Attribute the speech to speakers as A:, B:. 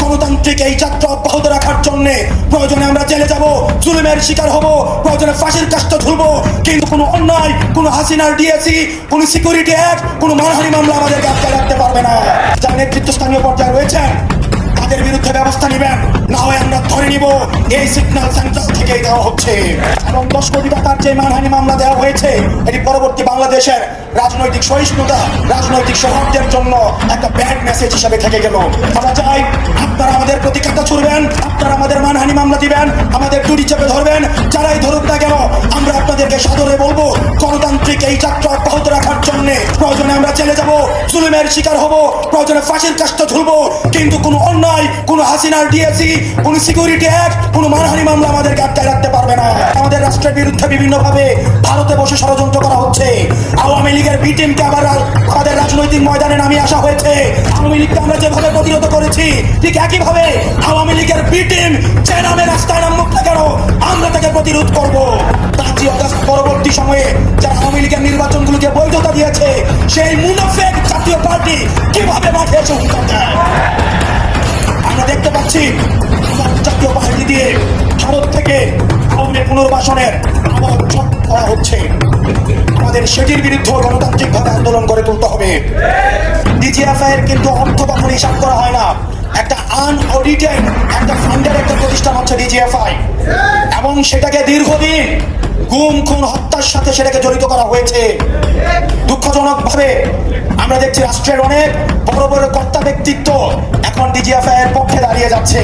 A: গণতান্ত্রিক এই যাত্রা অব্যাহত রাখার জন্য প্রয়োজনে আমরা জেলে যাব, জুলুমের শিকার হব, প্রয়োজনে ফাঁসির কাষ্ট ঝুলবো। কিন্তু কোনো অন্যায়, কোনো হাসিনার ডিএসি কোনো সিকিউরিটি অ্যাক্ট কোনো মানহানি মামলা আমাদেরকে আটকে রাখতে পারবে না। যারা নেতৃত্বস্থানীয় পর্যায়ে রয়েছেন, তাদের বিরুদ্ধে ব্যবস্থা নেবেন। না হয় আমরা ধরে নিব, এই সিগন্যাল সেন্টার থেকেই দেওয়া হচ্ছে। এবং দশ কোটি টাকার যে মানহানি মামলা দেওয়া হয়েছে, এটি পরবর্তী বাংলাদেশের রাজনৈতিক সহিষ্ণুতা, রাজনৈতিক সৌহার্দ্যের জন্য মেসেজ হিসেবে থেকে গেল। আমরা চাই আপনারা আমাদের প্রতি কাটা ছুড়বেন, আপনারা আমাদের মানহানি মামলা দিবেন, আমাদের টুটি চেপে ধরবেন, যারাই ধরুক না কেন, আমরা আপনাদেরকে সাদরে বলব, গণতান্ত্রিক এই যাত্রা অব্যাহত রাখার জন্য প্রয়োজনে আমরা চলে যাব, জুলুমের শিকার হব, প্রয়োজনে ফাঁসির কাষ্ট ঝুলবো, কিন্তু কোনো অন্যায়, কোনো হাসিনার ডিএসি কোনো সিকিউরিটি অ্যাক্ট কোনো মানহানি মামলা আমাদেরকে আটকায় রাখতে পারবে না। আমাদের রাষ্ট্রের বিরুদ্ধে বিভিন্নভাবে ভারতে বসে ষড়যন্ত্র করা হচ্ছে। আওয়ামী লীগের বি টিমকে আবার আমাদের রাজনৈতিক ময়দানে নামিয়ে আসা হয়েছে। আওয়ামী লীগকে আমরা যেভাবে প্রতিরোধ করেছি, ঠিক একইভাবে আওয়ামী লীগের বি টিম যে নামে রাস্তায় নামুক না কেন, আমরা তাকে প্রতিরোধ করব। অগস্ট পরবর্তী সময়ে যারা আওয়ামী লীগের বৈধতা দিয়েছে, সেই মুনাফেক জাতীয় পার্টি কীভাবে মাঠে এসে দেয়? আমরা দেখতে পাচ্ছি, জাতীয় বাহিনী দিয়ে ভারত থেকে আওয়ামী পুনর্বাসনের করা হচ্ছে। আমাদের সেটির বিরুদ্ধে গণতান্ত্রিকভাবে আন্দোলন গড়ে তুলতে হবে। ডিজিএফআই এর কিন্তু অর্থ কখনো হিসাব করা হয় না। একটা আনঅডিটেড একটা ফান্ডের একটা প্রতিষ্ঠান হচ্ছে ডিজিএফআই। এবং সেটাকে দীর্ঘদিন গুম, খুন, হত্যার সাথে সেটাকে জড়িত করা হয়েছে। দুঃখজনক ভাবে আমরা দেখছি রাষ্ট্রের অনেক বড় বড় কর্তা ব্যক্তিত্ব এখন ডিজিএফআই এর পক্ষে দাঁড়িয়ে যাচ্ছে।